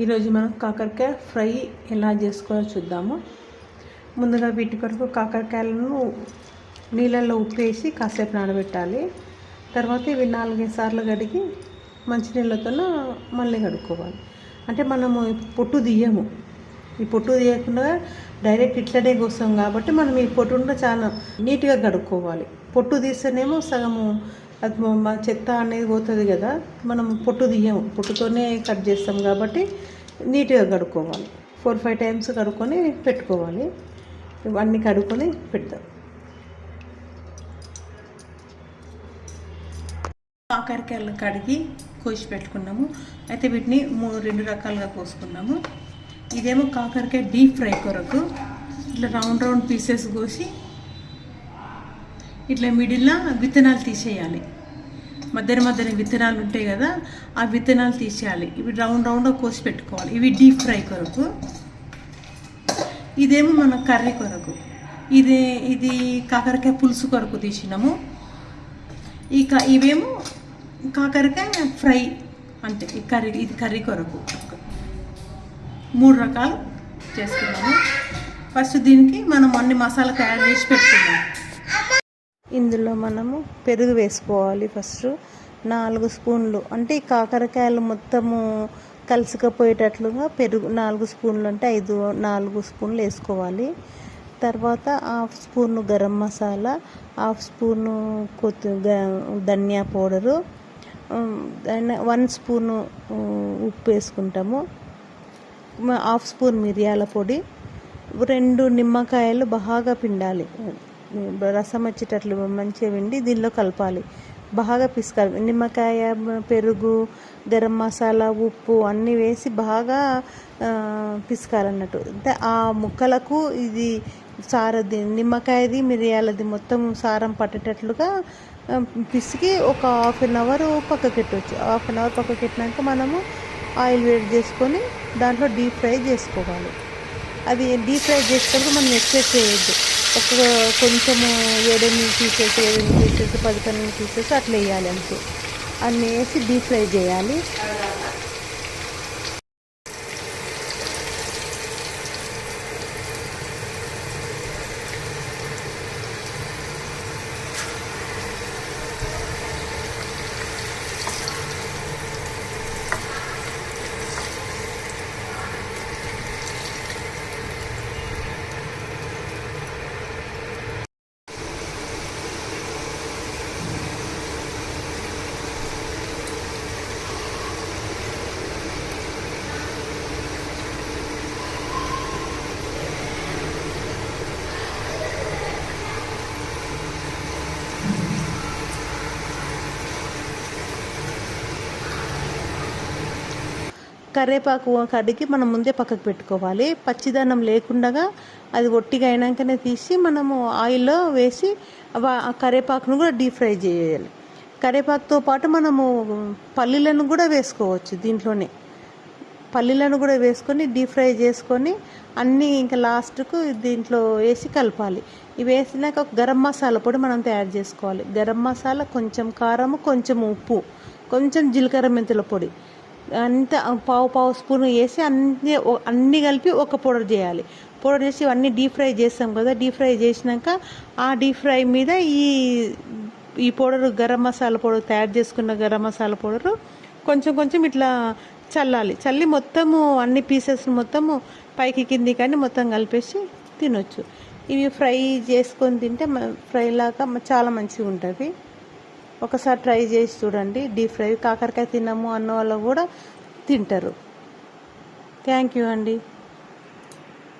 ఈరోజు మనం కాకరకాయ ఫ్రై ఎలా చేసుకోవాలో చూద్దాము. ముందుగా వీటి కొరకు కాకరకాయలను నీళ్ళల్లో ఉప్పేసి కాసేపు నానబెట్టాలి. తర్వాత ఇవి నాలుగైదు సార్లు కడిగి మంచినీళ్ళతో మళ్ళీ కడుక్కోవాలి. అంటే మనము పొట్టు తీయము. ఈ పొట్టు తీయకుండా డైరెక్ట్ ఇట్లనే కోస్తాం కాబట్టి మనం ఈ పొట్టు చాలా నీట్గా కడుక్కోవాలి. పొట్టు తీస్తేనేమో సగము అది మా చెత్త అనేది పోతుంది కదా మనం పొట్టు తీయము. పొట్టుతోనే కట్ చేస్తాం కాబట్టి నీట్గా కడుక్కోవాలి. ఫోర్ ఫైవ్ టైమ్స్ కడుక్కొని పెట్టుకోవాలి. ఇవన్నీ కడుక్కొని పెడతాం. కాకరకాయలు కడిగి కోసి పెట్టుకున్నాము. అయితే వీటిని మూడు రెండు రకాలుగా కోసుకున్నాము. ఇదేమో కాకరకాయ డీప్ ఫ్రై కొరకు. ఇట్లా రౌండ్ రౌండ్ పీసెస్ కోసి ఇట్లా మిడిల్లో విత్తనాలు తీసేయాలి. మధ్యన మధ్యన విత్తనాలు ఉంటాయి కదా ఆ విత్తనాలు తీసేయాలి. ఇవి రౌండ్ రౌండ్గా కోసి పెట్టుకోవాలి. ఇవి డీప్ ఫ్రై కొరకు. ఇదేమో మన కర్రీ కొరకు. ఇది ఇది కాకరకాయ పులుసు కొరకు తీసినాము. ఇక ఇవేమో కాకరకాయ ఫ్రై అంటే ఈ కర్రీ ఇది కర్రీ కొరకు. మూడు రకాలు చేసుకున్నాము ఫస్ట్ దీనికి మనం అన్ని మసాలా తయారు చేసి పెట్టుకున్నాం ఇందులో మనము పెరుగు వేసుకోవాలి ఫస్ట్. నాలుగు స్పూన్లు. అంటే కాకరకాయలు మొత్తము కలిసికపోయేటట్లుగా పెరుగు నాలుగు స్పూన్లు అంటే ఐదు నాలుగు స్పూన్లు వేసుకోవాలి. తర్వాత half spoon garam masala half spoon కొత్తి ధనియా పౌడరు వన్ స్పూను ఉప్పు వేసుకుంటాము. హాఫ్ స్పూన్ మిరియాల పొడి. రెండు నిమ్మకాయలు బాగా పిండాలి. రసం వచ్చేటట్లు మంచిగా పిండి దీనిలో కలపాలి. బాగా పిసకాలి. నిమ్మకాయ పెరుగు గరం మసాలా ఉప్పు అన్నీ వేసి బాగా పిసుకాలన్నట్టు పిసకాలన్నట్టు. అంటే ఆ ముక్కలకు ఇది సారది నిమ్మకాయది మిరియాలది మొత్తం సారం పట్టేటట్లుగా పిసికి ఒక హాఫ్ అన్ అవర్ పక్కకి పెట్టవచ్చు హాఫ్ అన్ అవర్ పక్కకెట్టినాక మనము ఆయిల్ వేడి చేసుకొని దాంట్లో డీప్ ఫ్రై చేసుకోవాలి. అది డీప్ ఫ్రై చేసేటప్పుడు మనం ఎక్సెస్ చేయొద్దు. ఒక కొంచెము ఏడెనిమిది పీసెస్ ఏడెనిమిది పీసెస్ పది పన్నెండు పీసెస్ అట్లా వేయాలి అంతే. అన్నీ వేసి డీప్ ఫ్రై చేయాలి. కరివేపాకు కడిగి మనం ముందే పక్కకు పెట్టుకోవాలి. పచ్చిదనం లేకుండా అది ఒట్టిగా అయినాకనే తీసి మనము ఆయిల్లో వేసి ఆ కరివేపాకును కూడా డీప్ ఫ్రై చేయాలి. కరివేపాకుతో పాటు మనము పల్లీలను కూడా వేసుకోవచ్చు దీంట్లోనే. పల్లీలను కూడా వేసుకొని డీప్ ఫ్రై చేసుకొని అన్నీ ఇంకా లాస్ట్కు దీంట్లో వేసి కలపాలి. ఇవి వేసినాక ఒక గరం మసాలా పొడి మనం తయారు చేసుకోవాలి. గరం మసాలా కొంచెం కారము కొంచెం ఉప్పు కొంచెం జీలకర్ర మెంతుల పొడి. అంత పావు పావు స్పూన్ వేసి అన్ని అన్నీ కలిపి ఒక పౌడర్ చేయాలి. పౌడర్ చేసి ఇవన్నీ డీప్ ఫ్రై చేస్తాం కదా డీప్ ఫ్రై చేసినాక ఆ డీప్ ఫ్రై మీద ఈ ఈ పౌడర్ గరం మసాలా పౌడర్ తయారు చేసుకున్న గరం మసాలా పౌడరు కొంచెం కొంచెం ఇట్లా చల్లాలి. చల్లి మొత్తము అన్ని పీసెస్ మొత్తము పైకి కింది కానీ మొత్తం కలిపేసి తినొచ్చు. ఇవి ఫ్రై చేసుకొని తింటే ఫ్రై లాగా చాలా మంచిగా ఉంటుంది ఒకసారి ట్రై చేసి చూడండి. డీప్ ఫ్రై కాకరకాయ తిన్నాము అన్న వాళ్ళు కూడా తింటారు. థ్యాంక్ యూ అండి.